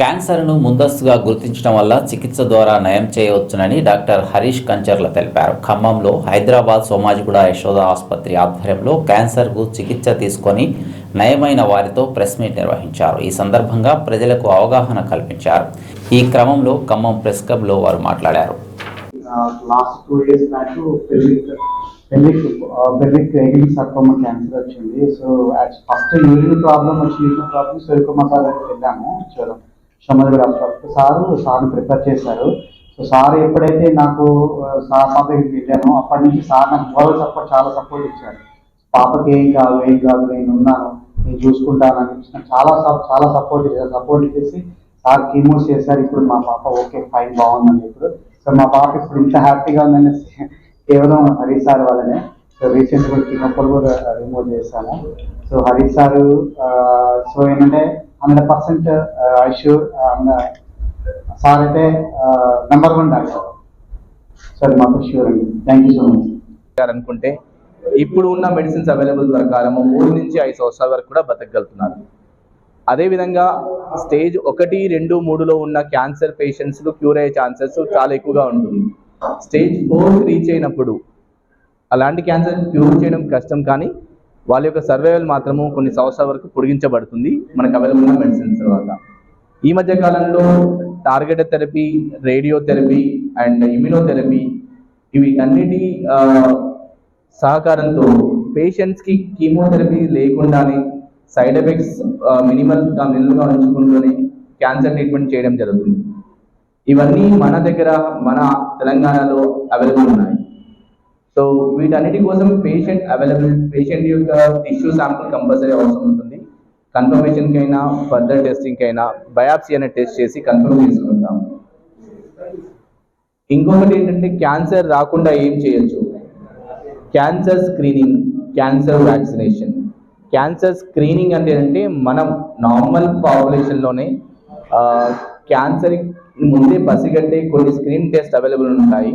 క్యాన్సర్ను ముందస్తుగా గుర్తించడం వల్ల చికిత్స ద్వారా నయం చేయవచ్చునని డాక్టర్ హరీష్ కంచర్ల తెలిపారు. ఖమ్మంలో హైదరాబాద్ సోమాజిగూడ యశోద ఆసుపత్రి ఆధ్వర్యంలో క్యాన్సర్కు చికిత్స తీసుకొని నయమైన వారితో ప్రెస్ మీట్ నిర్వహించారు. ఈ సందర్భంగా ప్రజలకు అవగాహన కల్పించారు. ఈ క్రమంలో ఖమ్మం ప్రెస్ క్లబ్లో వారు మాట్లాడారు. Last two years back cancer వచ్చింది. సో ఫస్ట్ యూరిన్ వచ్చి ప్రాబ్లం ప్రాబ్లమ్ సార్ వెళ్ళాము. వెళ్ళాము సోమదగడ హాస్పిటల్ సార్ సార్ ప్రిపేర్ చేశారు. సో సార్ ఎప్పుడైతే నాకు సార్ పాప వెళ్ళానో అప్పటి నుంచి సార్ నాకు మోరల్ సపోర్ట్ చాలా సపోర్ట్ ఇచ్చారు. పాపకి ఏం కాదు ఏం కాదు నేను ఉన్నాను నేను చూసుకుంటాను అని చెప్పి చాలా చాలా సపోర్ట్ ఇచ్చారు. సపోర్ట్ చేసి సార్ కీమోస్ చేశారు. ఇప్పుడు మా పాప ఓకే ఫైన్ బాగుందని ఇప్పుడు. సో మా పాప ఇప్పుడు ఇంత హ్యాపీగా ఉందని కేవలం హరీష్ సార్ వల్లనే. సో రీసెంట్గా కీమోపల్ కూడా రిమూవ్ చేశాను. సో హరీష్ సార్ సో ఏంటంటే హండ్రెడ్ పర్సెంట్ ఐష్యూర్ సార్ అయితే నెంబర్ వన్ డాక్టర్ సో మాకు ష్యూర్ అండి థ్యాంక్ యూ సో మచ్ అనుకుంటే ఇప్పుడు ఉన్న మెడిసిన్స్ అవైలబుల్ ప్రకారము మూడు నుంచి ఐదు సంవత్సరాల వరకు కూడా బతకగలుగుతున్నారు. అదేవిధంగా స్టేజ్ ఒకటి రెండు మూడులో ఉన్న క్యాన్సర్ పేషెంట్స్లు క్యూర్ అయ్యే ఛాన్సెస్ చాలా ఎక్కువగా ఉంటుంది. స్టేజ్ ఫోర్ రీచ్ అయినప్పుడు అలాంటి క్యాన్సర్ క్యూర్ చేయడం కష్టం కానీ వాళ్ళ యొక్క సర్వైవల్ మాత్రము కొన్ని సంవత్సరాల వరకు పొడిగించబడుతుంది. మనకు అవైలబుల్ ఉన్న మెడిసిన్స్ తర్వాత. ఈ మధ్య కాలంలో targeted therapy radiotherapy and immunotherapy ఇవి అన్నిటి సహకారంతో పేషెంట్స్కి కీమోథెరపీ లేకుండానే సైడ్ ఎఫెక్ట్స్ మినిమల్గా నిల్వగా ఉంచుకుంటూనే క్యాన్సర్ ట్రీట్మెంట్ చేయడం జరుగుతుంది. ఇవన్నీ మన దగ్గర మన తెలంగాణలో అవైలబుల్ ఉన్నాయి. సో వీటన్నిటి కోసం పేషెంట్ అవైలబుల్ పేషెంట్ యొక్క టిష్యూ శాంపుల్ కంపల్సరీ అవసరం ఉంటుంది. కన్ఫర్మేషన్కి అయినా ఫర్దర్ టెస్టింగ్కి అయినా బయాప్సీ అనే టెస్ట్ చేసి కన్ఫర్మ్ చేసుకుంటాం ఇంకొకటి ఏంటంటే క్యాన్సర్ రాకుండా ఏం చేయొచ్చు? Cancer screening cancer vaccination cancer screening అంటే ఏంటంటే మనం నార్మల్ పాపులేషన్లోనే క్యాన్సర్ ముందే పసిగట్టే కొన్ని స్క్రీన్ టెస్ట్ అవైలబుల్ ఉంటాయి.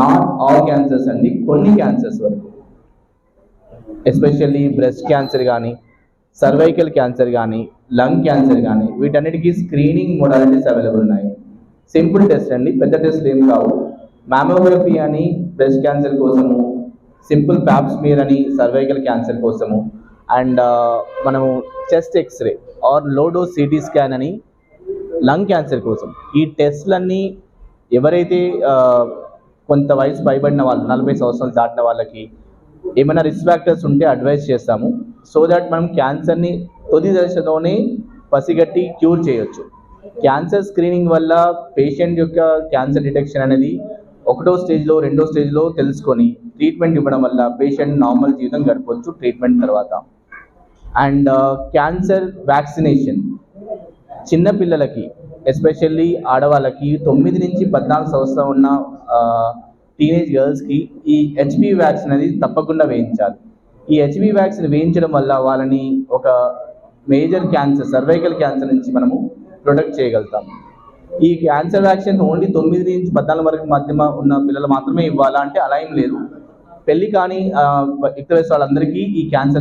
నాట్ ఆల్ క్యాన్సర్స్ అండి కొన్ని క్యాన్సర్స్ వరకు. ఎస్పెషల్లీ బ్రెస్ట్ క్యాన్సర్ కానీ సర్వైకల్ క్యాన్సర్ కానీ లంగ్ క్యాన్సర్ కానీ వీటన్నిటికీ స్క్రీనింగ్ మోడాలిటీస్ అవైలబుల్ ఉన్నాయి. సింపుల్ టెస్ట్ అండి పెద్ద టెస్ట్లు ఏం కావు. మ్యామోగ్రఫీ అని బ్రెస్ట్ క్యాన్సర్ కోసము సింపుల్ ప్యాప్స్మీర్ అని సర్వైకల్ క్యాన్సర్ కోసము. అండ్ uh, మనము chest X ray or low dose CT scan అని లంగ్ క్యాన్సర్ కోసం. ఈ టెస్ట్లన్నీ ఎవరైతే uh, కొంత వయసు భయపడిన వాళ్ళు నలభై సంవత్సరాలు దాటిన వాళ్ళకి ఏమైనా రిస్క్ ఫ్యాక్టర్స్ ఉంటే అడ్వైస్ చేస్తాము. సో దట్ మనం క్యాన్సర్ని తొలి దశలోనే పసిగట్టి క్యూర్ చేయొచ్చు. క్యాన్సర్ స్క్రీనింగ్ వల్ల పేషెంట్ యొక్క క్యాన్సర్ డిటెక్షన్ అనేది ఒకటో స్టేజ్లో రెండో స్టేజ్లో తెలుసుకొని ట్రీట్మెంట్ ఇవ్వడం వల్ల పేషెంట్ నార్మల్ జీవితం గడపవచ్చు ట్రీట్మెంట్ తర్వాత. అండ్ క్యాన్సర్ వ్యాక్సినేషన్ చిన్నపిల్లలకి ఎస్పెషల్లీ ఆడవాళ్ళకి తొమ్మిది నుంచి పద్నాలుగు సంవత్సరం ఉన్న టీనేజ్ గర్ల్స్కి ఈ హెచ్పి వ్యాక్సిన్ అనేది తప్పకుండా వేయించాలి. ఈ హెచ్పి వ్యాక్సిన్ వేయించడం వల్ల వాళ్ళని ఒక మేజర్ క్యాన్సర్ సర్వైకల్ క్యాన్సర్ నుంచి మనము ప్రొటెక్ట్ చేయగలుగుతాం. ఈ క్యాన్సర్ వ్యాక్సిన్ ఓన్లీ తొమ్మిది నుంచి పద్నాలుగు వరకు మధ్యమ ఉన్న పిల్లలు మాత్రమే ఇవ్వాలా అంటే అలా ఏం లేదు. పెళ్ళి కానీ ఇతర వయసు వాళ్ళందరికీ ఈ క్యాన్సర్